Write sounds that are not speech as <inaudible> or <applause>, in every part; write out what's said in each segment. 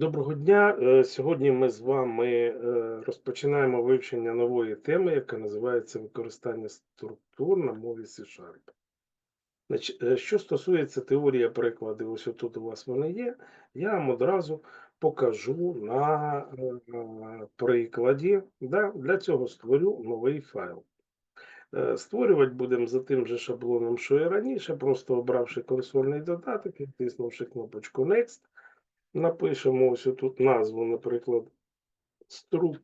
Доброго дня. Е, Сьогодні ми з вами е, розпочинаємо вивчення нової теми, яка називається використання структур на мові C-Sharp. Е, Що стосується теорії прикладів, ось тут у вас вони є, я вам одразу покажу на прикладі. Для цього створю новий файл. Створювати будемо за тим же шаблоном, що і раніше, просто обравши консольний додаток і тиснувши кнопочку Next. Напишемо ось тут назву, наприклад, struct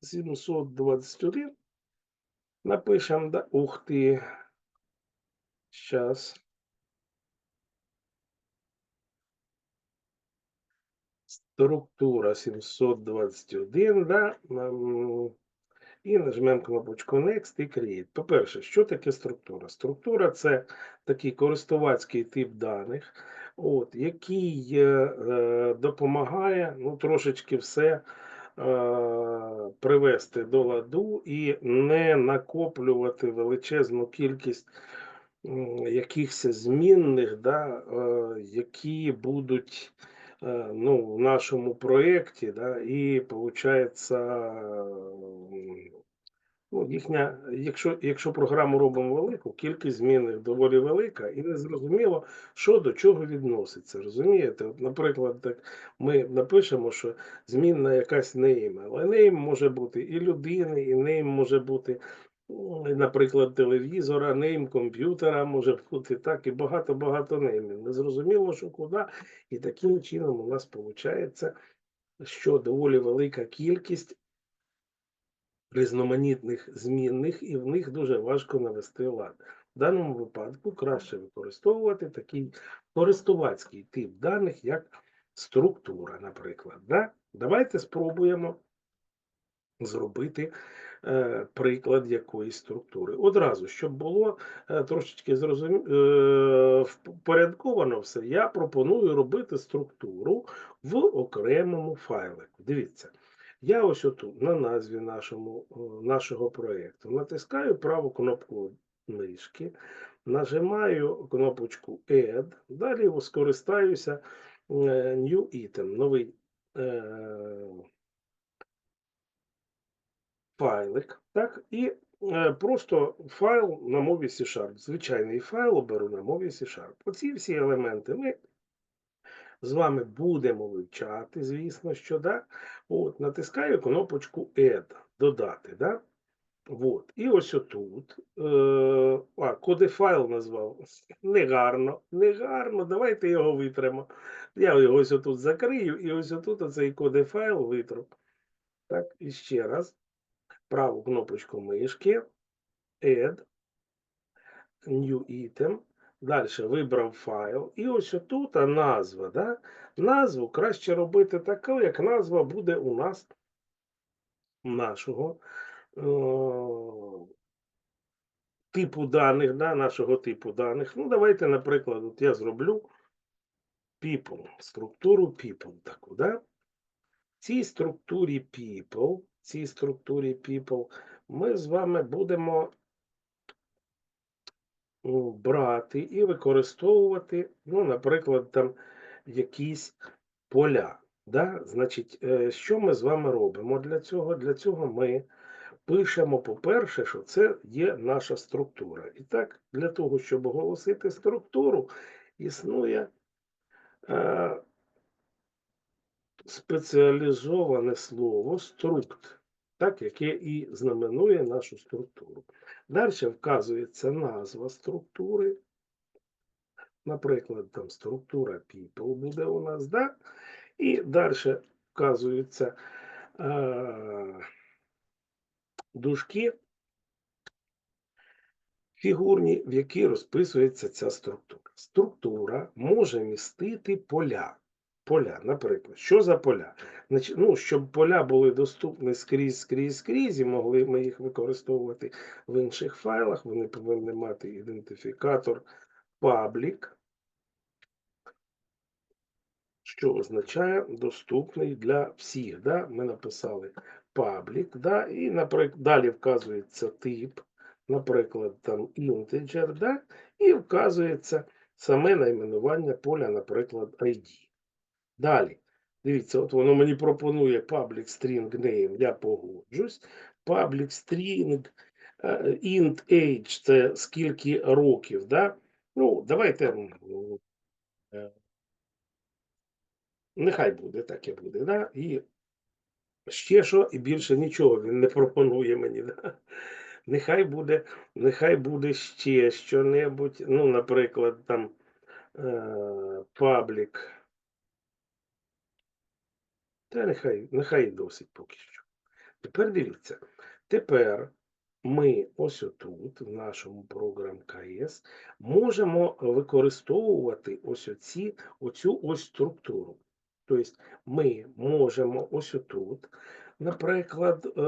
721. Напишемо, да, ух ти. Щас. Структура 721, да. І нажмемо кнопочку Next і Create. По-перше, що таке структура? Структура це такий користувацький тип даних, от, який е, допомагає ну, трошечки все е, привести до ладу і не накоплювати величезну кількість якихось змінних, да, е, які будуть е, ну, в нашому проєкті, да, і виходить, ну, їхня, якщо, якщо програму робимо велику, кількість змінних доволі велика, і не зрозуміло, що до чого відноситься. Розумієте? От, наприклад, так ми напишемо, що змінна якась name, але name може бути і людини, і name може бути. Наприклад, телевізора, нейм комп'ютера може бути так, і багато-багато неймів. Не зрозуміло, що куди. І таким чином у нас виходить, що доволі велика кількість різноманітних змінних, і в них дуже важко навести лад. В даному випадку краще використовувати такий користувацький тип даних, як структура, наприклад. Да? Давайте спробуємо зробити е, приклад якоїсь структури. Одразу, щоб було е, трошечки зрозумі... е, впорядковано все, я пропоную робити структуру в окремому файлику. Дивіться. Я ось отут на назві нашому, нашого проєкту натискаю праву кнопку мишки, нажимаю кнопочку Add, далі скористаюся е, New Item, новий е, файлик, так, і е, просто файл на мові C-Sharp. Звичайний файл оберу на мові C-Sharp. Оці всі елементи ми з вами будемо вивчати, звісно, що да. От, натискаю кнопочку Add, додати, да? От. І ось отут. Е, а, коди файл назвав. Негарно, негарно. Давайте його витримо. Я його ось отут закрию, і ось отут оцей коди файл витру. Так, і ще раз. Праву кнопочку мишки. Add. New item. Далі вибрав файл. І ось тут назва. Да? Назву краще робити таку, як назва буде у нас нашого о, типу даних, да? нашого типу даних. Ну, давайте, наприклад, от я зроблю people, структуру people таку. Да? Цій структурі people, цій структурі people ми з вами будемо брати і використовувати, ну, наприклад, там якісь поля. Да? Значить, е, що ми з вами робимо для цього? Для цього ми пишемо, по-перше, що це є наша структура. І так, для того, щоб оголосити структуру, існує е, спеціалізоване слово структ, так, яке і знаменує нашу структуру. Далі вказується назва структури. Наприклад, там структура people буде у нас, да? і далі вказуються е, дужки фігурні, в які розписується ця структура. Структура може містити поля. Поля, наприклад, що за поля? Ну, щоб поля були доступні скрізь, скрізь, скрізь, і могли ми їх використовувати в інших файлах, вони повинні мати ідентифікатор public, що означає доступний для всіх. Да? Ми написали public, да? і наприклад, далі вказується тип, наприклад, там integer, да? і вказується саме найменування поля, наприклад, ID. Далі. Дивіться, от воно мені пропонує public string name, я погоджусь. Public string е, int age це скільки років, да? Ну, давайте. е, Нехай буде, так і буде, да? І ще що, і більше нічого він не пропонує мені. Да? Нехай буде, нехай буде ще що-небудь, ну, наприклад, там е, паблік. Та нехай, нехай досить поки що. Тепер дивіться. Тепер ми ось отут, в нашому програм КС, можемо використовувати ось оці, оцю ось структуру. Тобто ми можемо ось отут, наприклад, е,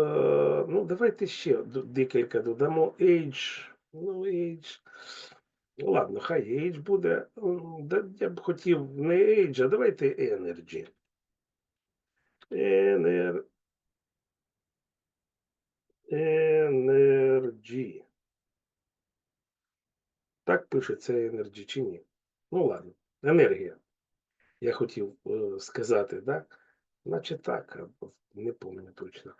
ну давайте ще декілька додамо age, ну age. Ну, ладно, хай age буде. Я б хотів не age, а давайте energy. Ener... Energy. Так пишеться Energy чи ні? Ну ладно, енергія. Я хотів е, сказати, так? Наче так, не пам'ятаю точно.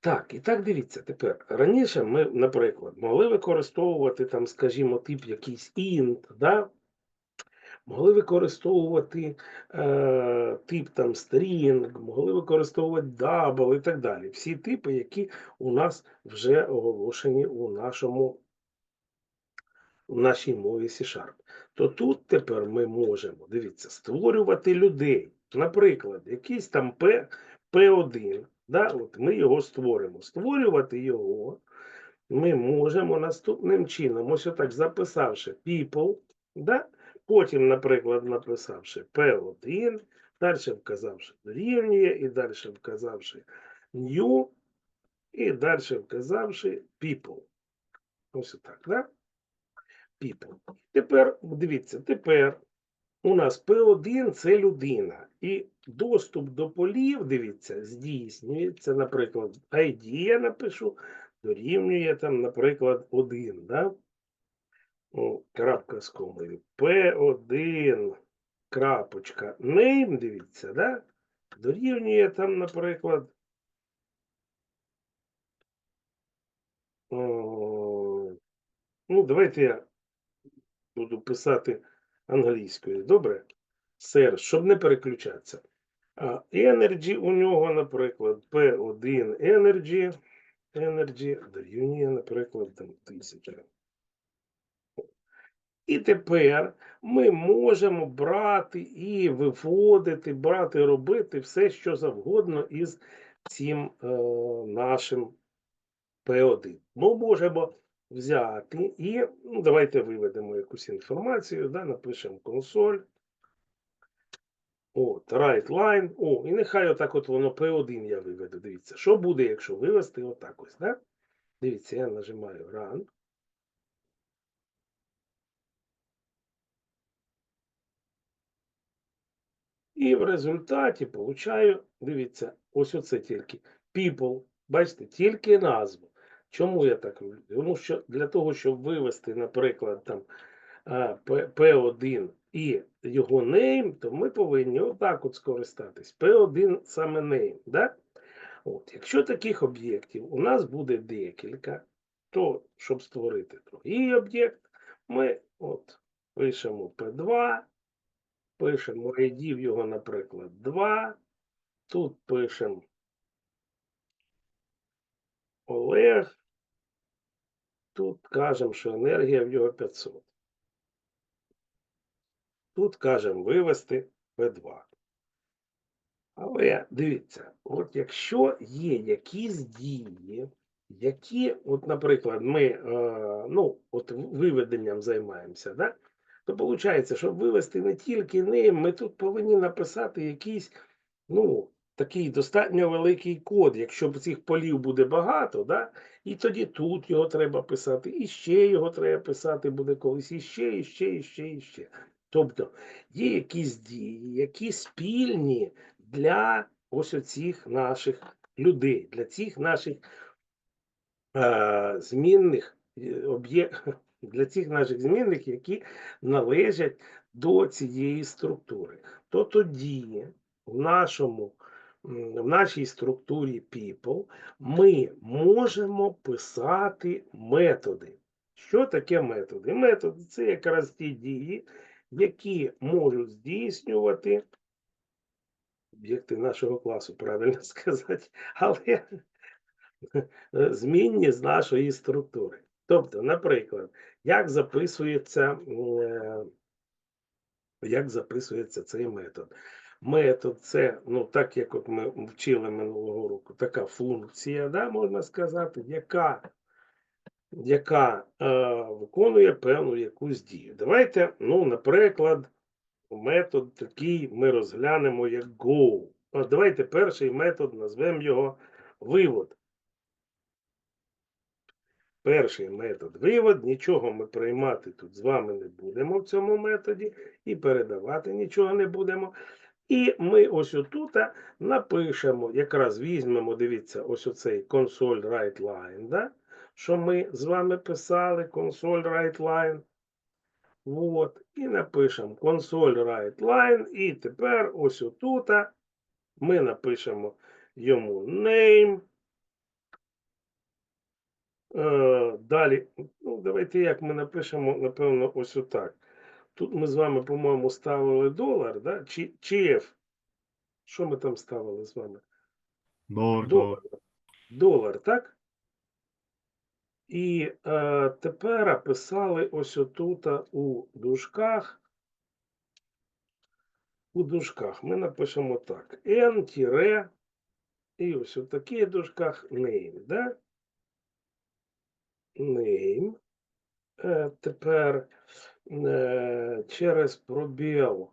Так, і так дивіться, тепер. Раніше ми, наприклад, могли використовувати там, скажімо, тип якийсь int, да? Могли використовувати е, тип там string, могли використовувати double і так далі. Всі типи, які у нас вже оголошені у нашому в нашій мові C-Sharp. То тут тепер ми можемо, дивіться, створювати людей. Наприклад, якийсь там P, P1, да, от ми його створимо. Створювати його ми можемо наступним чином, ось отак записавши people, да, потім, наприклад, написавши P1, далі вказавши дорівнює, і далі вказавши new, і далі вказавши people. Ось отак, да? people. Тепер, дивіться, тепер у нас P1 це людина. І доступ до полів, дивіться, здійснюється, наприклад, ID я напишу, дорівнює там, наприклад, 1, да? О, крапка з комою. P1, крапочка, name, дивіться, да? Дорівнює там, наприклад, ну, давайте я буду писати англійською, добре? Search, щоб не переключатися. А Energy у нього, наприклад, P1 Energy, Energy дорівнює, наприклад, там 1000. І тепер ми можемо брати і виводити, брати, робити все, що завгодно із цим е, нашим P1. Ми можемо взяти і ну, давайте виведемо якусь інформацію, да, напишемо консоль. От, right line. О, і нехай отак от воно P1 я виведу. Дивіться, що буде, якщо вивести отак ось, да? Дивіться, я нажимаю Run. І в результаті получаю, дивіться, ось оце тільки people. Бачите, тільки назву. Чому я так роблю? Тому що для того, щоб вивести, наприклад, там P- P1 і його name, то ми повинні отак от скористатись. P1 саме name. Да? От, якщо таких об'єктів у нас буде декілька, то щоб створити другий об'єкт, ми от пишемо P2, пишемо ID в його, наприклад, 2. Тут пишемо Олег. Тут кажемо, що енергія в його 500. Тут кажемо вивести P2. Але дивіться, от якщо є якісь дії, які, от, наприклад, ми е, ну, от виведенням займаємося, да? То виходить, щоб вивести не тільки ним, ми тут повинні написати якийсь, ну, такий достатньо великий код, якщо цих полів буде багато, да? і тоді тут його треба писати, і ще його треба писати буде колись, і ще, і ще, і ще, і ще. Тобто є якісь дії, які спільні для ось оцих наших людей, для цих наших е, змінних е, об'єктів, для цих наших змінних, які належать до цієї структури. То тоді в нашому, в нашій структурі people ми можемо писати методи. Що таке методи? Методи це якраз ті дії, які можуть здійснювати об'єкти нашого класу, правильно <laughs> сказати, але е, змінні з нашої структури. Тобто, наприклад, як записується, е, як записується цей метод? Метод це, ну так як от ми вчили минулого року, така функція, да, можна сказати, яка, яка е, виконує певну якусь дію. Давайте, ну, наприклад, метод такий ми розглянемо як go. От давайте перший метод назвемо його вивод. Перший метод вивод, нічого ми приймати тут з вами не будемо в цьому методі і передавати нічого не будемо. І ми ось отут напишемо, якраз візьмемо, дивіться, ось оцей console write line, да? що ми з вами писали, console write line. От, і напишемо write line, і тепер ось отут ми напишемо йому name. Е, Далі, ну, давайте як ми напишемо, напевно, ось отак. Тут ми з вами, по-моєму, ставили долар, да? Чи, чи F? Що ми там ставили з вами? Долар, Долар. долар. Так? І е, тепер писали ось отут у дужках. У дужках ми напишемо так. N тире, і ось у таких дужках name, да? Name. Е, тепер е, через пробіл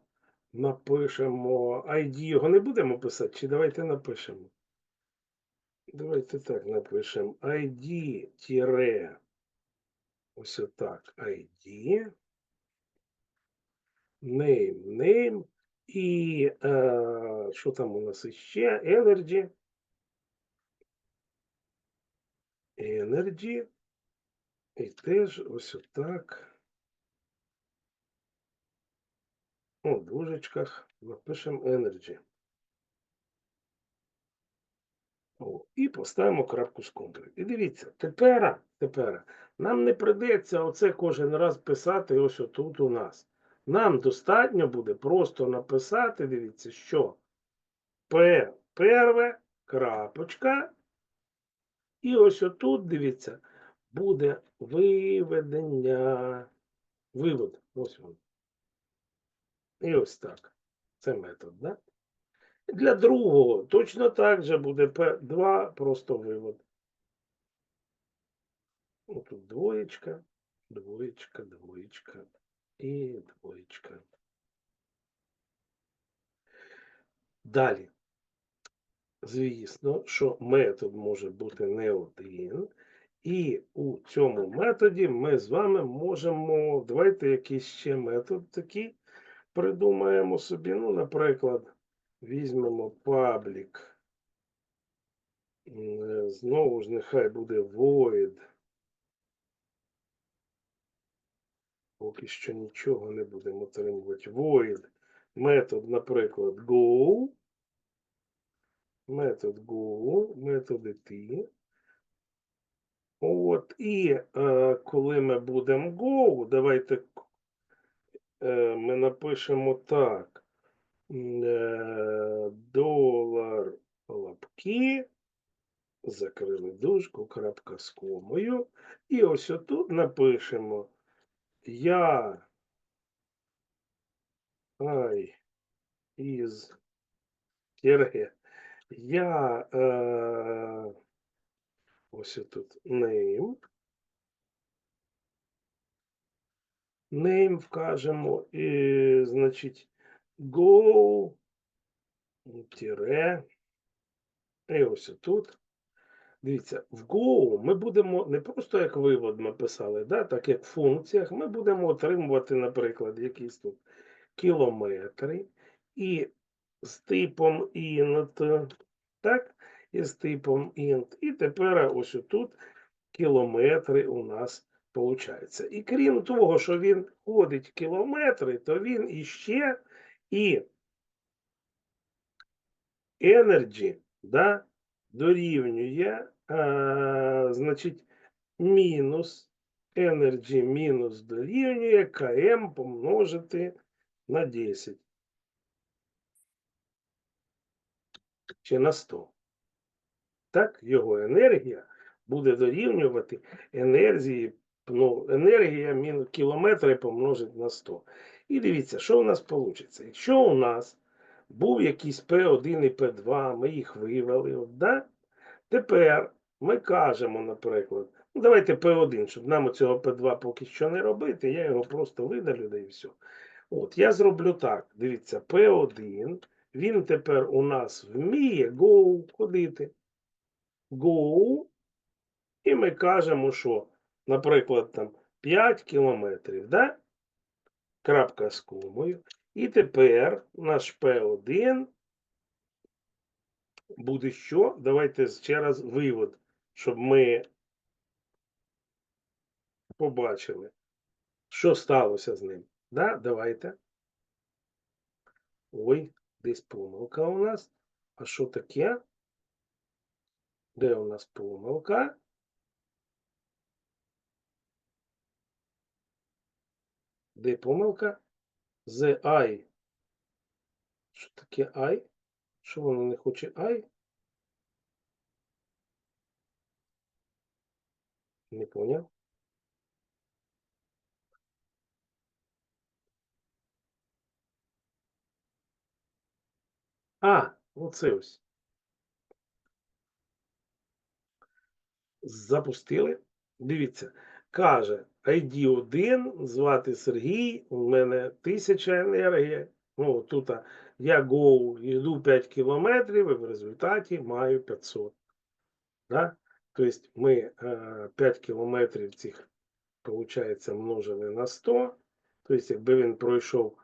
напишемо ID. Його не будемо писати, чи давайте напишемо? Давайте так напишемо. ID тире. Ось отак. ID. Name, name. І е, що там у нас іще? Energy. Energy. І теж ось отак. У дужечках напишемо Energy. О, і поставимо крапку з контур. І дивіться, тепер, тепер нам не придеться оце кожен раз писати ось отут у нас. Нам достатньо буде просто написати, дивіться, що П перве, крапочка. І ось отут, дивіться, буде виведення. Вивод. Ось він. І ось так. Це метод, да? Для другого точно так же буде P2, просто вивод. Тут двоєчка, двоєчка, двоєчка і двоєчка. Далі. Звісно, що метод може бути не один. І у цьому методі ми з вами можемо. Давайте якийсь ще метод такий придумаємо собі. Ну, наприклад, візьмемо паблік. Е, Знову ж нехай буде void. Поки що нічого не будемо отримувати. Void. Метод, наприклад, go. Метод go, метод IT. От, і е, коли ми будемо go, давайте е, ми напишемо так. Е, долар лапки. Закрили дужку, крапка з комою. І ось отут напишемо я ай із тире. Я е, ось тут name. Name вкажемо і, значить, go тире. І ось тут. Дивіться, в Go ми будемо не просто як вивод ми писали, да, так як в функціях, ми будемо отримувати, наприклад, якісь тут кілометри і з типом int, так, і з типом int. І тепер ось тут кілометри у нас виходить. І крім того, що він ходить кілометри, то він іще і energy да, дорівнює, е, значить, мінус energy мінус дорівнює КМ помножити на 10. Чи на 100. Так, його енергія буде дорівнювати енергії, ну, енергія кілометри помножить на 100. І дивіться, що у нас вийде. Якщо у нас був якийсь P1 і P2, ми їх вивели, да? тепер ми кажемо, наприклад, ну давайте P1, щоб нам цього P2 поки що не робити, я його просто видалю, да і все. От, я зроблю так. Дивіться, P1, він тепер у нас вміє go ходити. Go, і ми кажемо, що, наприклад, там 5 кілометрів, да? крапка з комою. І тепер наш P1 буде що? Давайте ще раз вивод, щоб ми побачили, що сталося з ним. Да? Давайте. Ой, десь помилка у нас. А що таке? Де у нас помилка? Де помилка? The I. Що таке I? Що воно не хоче I? Не поняв. А, оце ось. Запустили. Дивіться, каже ID1, звати Сергій, у мене тисяча енергії. Ну, тут я go, йду 5 кілометрів і в результаті маю 500. Да? Тобто ми е, 5 кілометрів цих, виходить, множили на 100. Тобто, якби він пройшов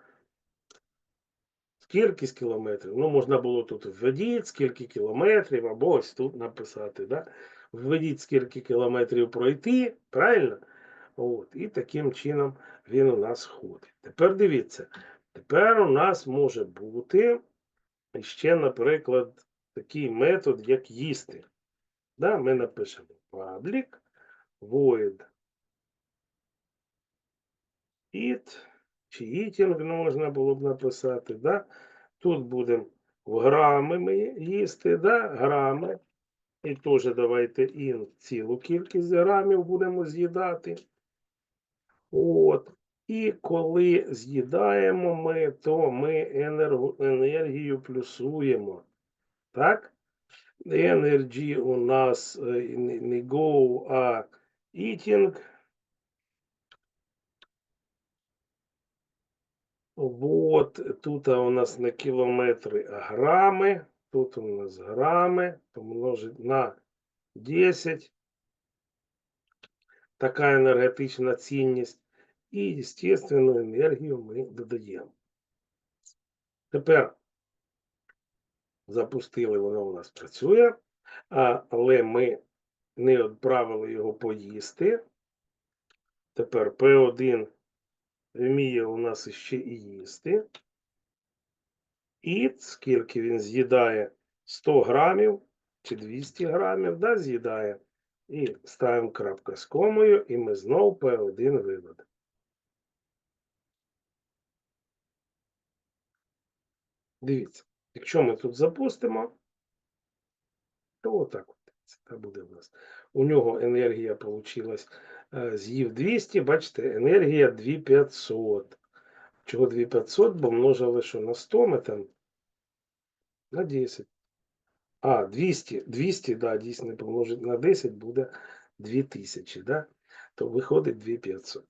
кількість кілометрів, ну, можна було тут введіть, скільки кілометрів, або ось тут написати. Да? Введіть, скільки кілометрів пройти, правильно? От, і таким чином він у нас ходить. Тепер дивіться, тепер у нас може бути ще, наприклад, такий метод, як їсти. Да, Ми напишемо public void eat, чи eating можна було б написати. Да? Тут будемо в грами ми їсти, да? грами. І теж давайте in цілу кількість грамів будемо з'їдати. От. І коли з'їдаємо ми, то ми енергію плюсуємо. Так? Energy у нас е, не go, а eating. Вот, тут у нас на кілометри грами. Тут у нас грами помножить на 10. Така енергетична цінність. І, естественну, енергію ми додаємо. Тепер запустили, воно у нас працює, але ми не відправили його поїсти. Тепер P1 вміє у нас ще і їсти. І скільки він з'їдає 100 грамів чи 200 грамів, да, з'їдає. І ставимо крапку з комою, і ми знову P1 виведемо. Дивіться, якщо ми тут запустимо, то отак от це буде в нас. У нього енергія вийшла, з'їв 200, бачите, енергія 2500. Чого 2500, бо множили, що на 100 ми там на 10. А, 200, 200, да, дійсно помножити на 10 буде 2000, да? то виходить 2500.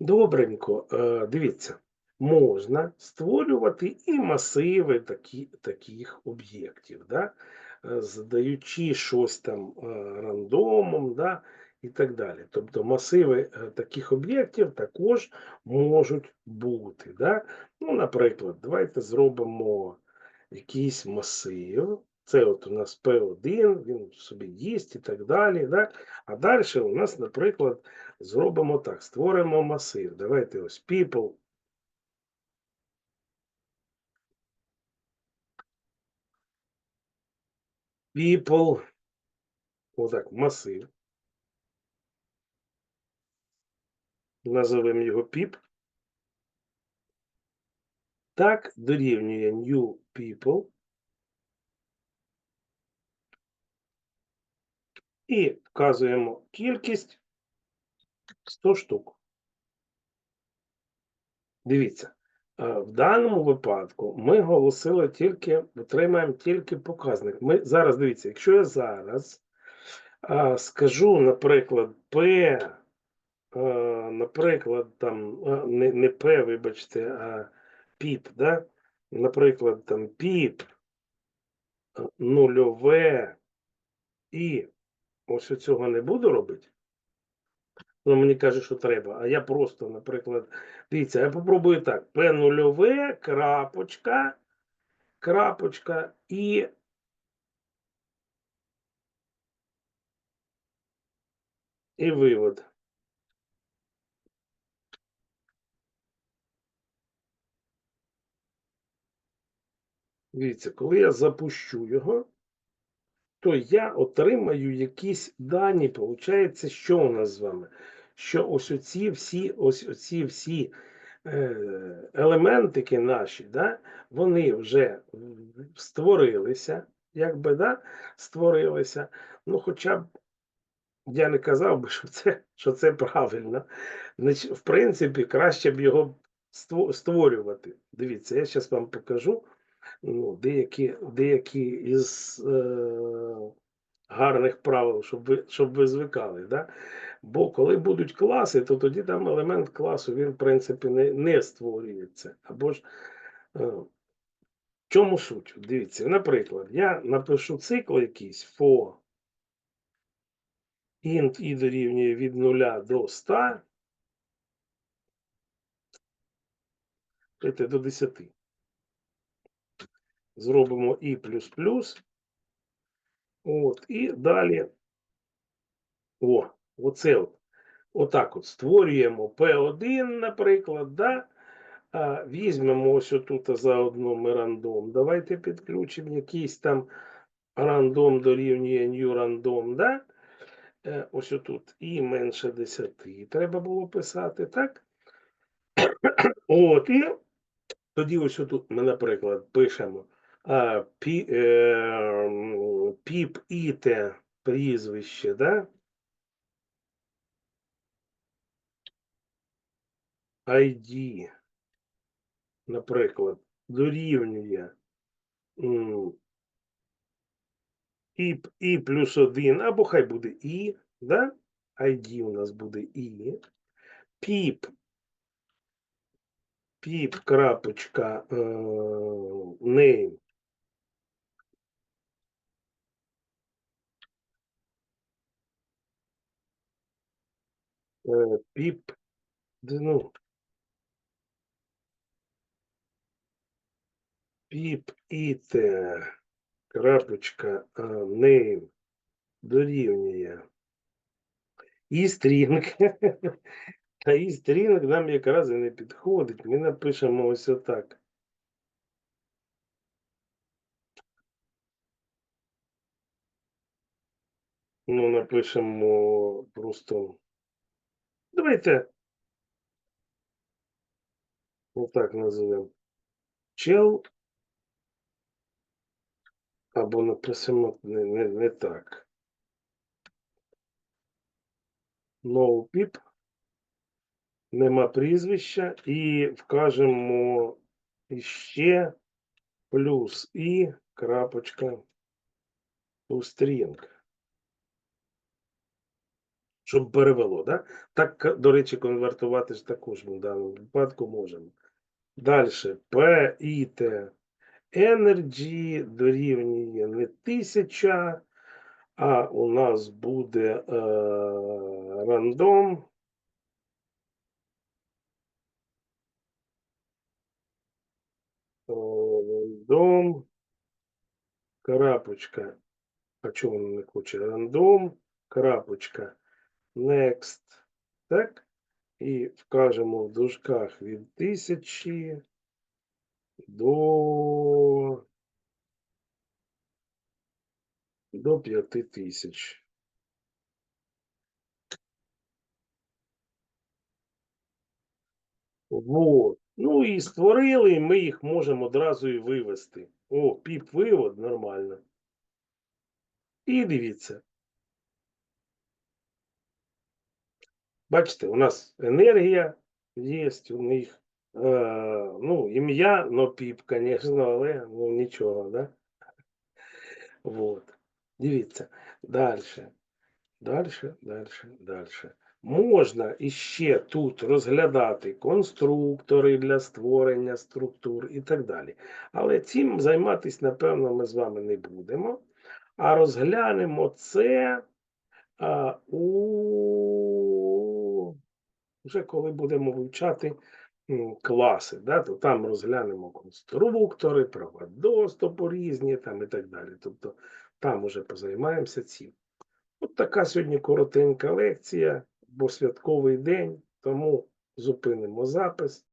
Добренько, е, дивіться, можна створювати і масиви такі, таких об'єктів, да? е, задаючи щось там е, рандомом, да? і так далі. Тобто масиви таких об'єктів також можуть бути. Да? Ну, Наприклад, давайте зробимо якийсь масив. Це от у нас P1, він собі їсть і так далі. Да? А далі у нас, наприклад, зробимо так: створимо масив. Давайте ось people. people, отак, масив. Назовемо його pip. Так дорівнює new people. І вказуємо кількість 100 штук. Дивіться, е, в даному випадку ми голосили тільки, отримаємо тільки показник. Ми зараз дивіться, якщо я зараз а, скажу, наприклад, P, а, наприклад, там, а, не, не P, вибачте, а PIP, да? наприклад, там PIP, а, нульове, і ось цього не буду робити. Ну, мені каже, що треба. А я просто, наприклад, дивіться, я попробую так: П нульове, крапочка, крапочка і. І вивод. Дивіться, коли я запущу його, то я отримаю якісь дані. Получається, що у нас з вами? Що ось оці всі, ось оці всі е, елементики наші, да, вони вже створилися, якби, да, створилися. Ну, хоча б я не казав би, що це, що це правильно. В принципі, краще б його створювати. Дивіться, я зараз вам покажу ну, деякі, деякі із е, гарних правил, щоб ви, щоб ви звикали. Да? Бо коли будуть класи, то тоді там елемент класу він, в принципі, не, не створюється. Або ж е, чому суть? Дивіться, наприклад, я напишу цикл якийсь for int і дорівнює від 0 до 100, до 10. Зробимо і плюс плюс. От, і далі. О, оце от. Отак от створюємо P1, наприклад, да? а, візьмемо ось отут заодно ми рандом. Давайте підключимо якийсь там рандом дорівнює new random, да? Е, ось отут і менше 10 треба було писати, так? От, і тоді ось отут ми, наприклад, пишемо пі, е, піп іте прізвище, да? ID, наприклад, дорівнює і, і плюс один, або хай буде і, да? ID у нас буде і. Піп, піп, крапочка, е, name. Піп, де, ну, піп, іте, крапочка, е, name дорівнює. І стрінг. <laughs> Та і стрінг нам якраз і не підходить. Ми напишемо ось отак. Ну, напишемо просто. Давайте. Отак називемо. Чел. Або напишемо не, не, не так. No pip. Нема прізвища. І вкажемо іще плюс і крапочка у string. Щоб перевело, да? Так, до речі, конвертувати ж також ми в даному випадку можемо. Далі. P, I, T, Energy дорівнює не 1000, а у нас буде е, рандом. Рандом. Крапочка. А чому не хоче? Рандом. Крапочка. Next. Так. І вкажемо в дужках від 1000 до до 5 тисяч. Вот. Ну і створили, і ми їх можемо одразу і вивести. О, піп-вивод, нормально. І дивіться. Бачите, у нас енергія є, у них е, ну, ім'я, но піп, звісно, але ну, нічого, да? Вот. Дивіться. Далі. Далі, далі, далі. Можна іще тут розглядати конструктори для створення структур і так далі. Але цим займатися, напевно, ми з вами не будемо. А розглянемо це а, у вже коли будемо вивчати ну, класи, да, то там розглянемо конструктори, права доступу різні там і так далі. Тобто там уже позаймаємося цим. От така сьогодні коротенька лекція, бо святковий день, тому зупинимо запис.